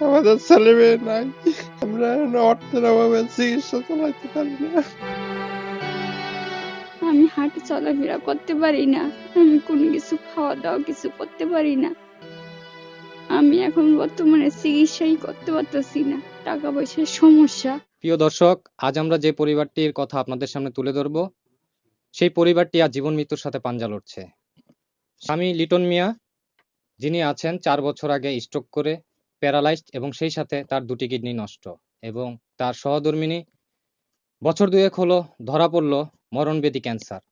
আমাদের ছেলে মেয়ে নাই। আমরা অর্থের অভাবে চিকিৎসা চালাইতে পারি না। আমি হাঁটে চলাফেরা করতে পারি না। আমি কোনো কিছু খাওয়া দাওয়া কিছু করতে পারি না। আমি এখন বর্তমানে চিকিৎসাই করতে পারতেছি না। টাকা পয়সার সমস্যা। প্রিয় দর্শক আজ আমরা যে পরিবারটির কথা আপনাদের সামনে তুলে ধরব সেই পরিবারটি আজ জীবন মৃত্যুর সাথে পাঞ্জা লড়ছে। স্বামী লিটন মিয়া যিনি আছেন চার বছর আগে স্ট্রোক করে প্যারালাইজড এবং সেই সাথে তার দুটি কিডনি নষ্ট এবং তার সহধর্মিনী বছর দুয়েক হলো ধরা পড়ল মরণবেদী ক্যান্সার।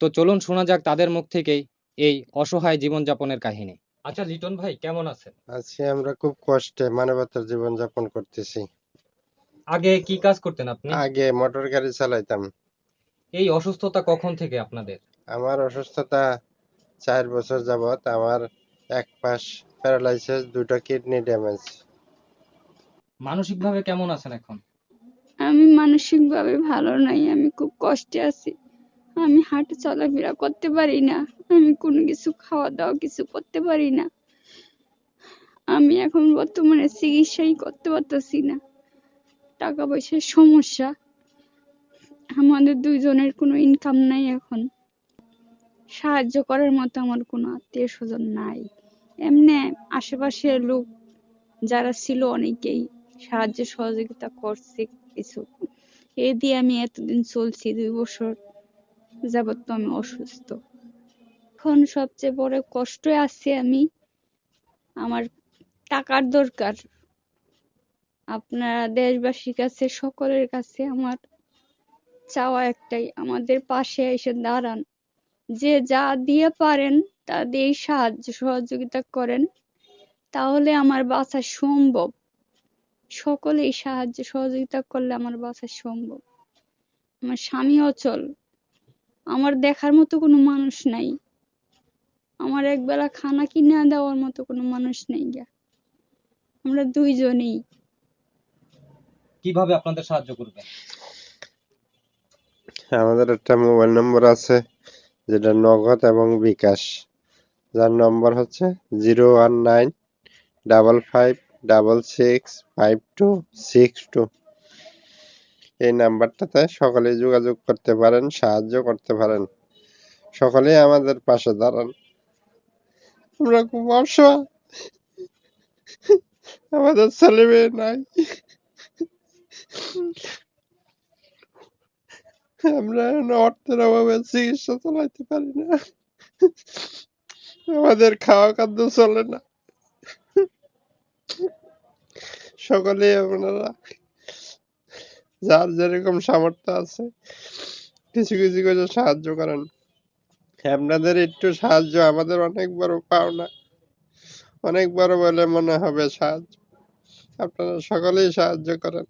তো চলুন শোনা যাক তাদের মুখ থেকেই এই অসহায় জীবনযাপনের কাহিনী। আচ্ছা লিটন ভাই কেমন আছেন? আজকে আমরা খুব কষ্টে মানবতার জীবন যাপন করতেছি। আগে কি কাজ করতেন আপনি? আগে মোটর গাড়ি চালাইতাম। এই অসুস্থতা কখন থেকে আপনাদের? আমার অসুস্থতা চার বছর যাবত আমার এক পাশ প্যারালাইসিস দুটো কিডনি ড্যামেজ। মানসিকভাবে কেমন আছেন এখন? আমি মানসিকভাবে ভালো নাই আমি খুব কষ্টে আছি। আমি হাঁটে চলাফেরা করতে পারি না আমি কোনো কিছু খাওয়া দাওয়া কিছু করতে পারি না। আমি এখন বর্তমানে চিকিৎসাই করতে পারতেছি না। টাকা পয়সার সমস্যা। আমাদের দুইজনের কোনো ইনকাম নাই এখন। সাহায্য করার মতো আমার কোনো আত্মীয় স্বজন নাই। এমনি আশেপাশের লোক যারা ছিল অনেকেই সাহায্য সহযোগিতা করছে কিছু। এ দিয়ে আমি এতদিন চলছি, দুই বছর যাবত তো আমি অসুস্থ। এখন সবচেয়ে বড় কষ্টে আছি আমি। আমার টাকার দরকার। আপনারা দেশবাসীর কাছে, সকলের কাছে আমার চাওয়া একটাই, আমাদের পাশে এসে দাঁড়ান। যে যা দিয়ে পারেন তা দিয়ে সাহায্য সহযোগিতা করেন তাহলে আমার বাঁচা সম্ভব। সকলেই সাহায্য সহযোগিতা করলে আমার বাঁচা সম্ভব। আমার স্বামী অচল আমার দেখার মতো কোনো মানুষ নাই। আমার একবেলা খানা কিনে দেওয়ার মতো কোনো মানুষ নেই গা। আমরা দুইজনেই। কীভাবে আপনাদের সাহায্য করবেন? আমাদের একটা মোবাইল নম্বর আছে। যেটা নগদ এবং বিকাশ। যার নম্বর হচ্ছে zero one nine, double five, double six, five two, six two. এই নাম্বারটাতে সকলেই যোগাযোগ করতে পারেন, সাহায্য করতে পারেন। সকলেই আমাদের পাশে দাঁড়ান। আমরা খুব অসহায়। আমাদের ছেলে মেয়ে নাই। আমরা অর্থের অভাবে চিকিৎসা চালাইতে পারি না। আমাদের খাওয়া খাদ্য চলে না। সকলেই আপনারা, যার যেরকম সামর্থ্য আছে, কিছু কিছু করে সাহায্য করেন। আপনাদের একটু সাহায্য, আমাদের অনেক বড় পাওনা। অনেক বড় বলে মনে হবে সাহায্য। আপনারা সকলেই সাহায্য করেন।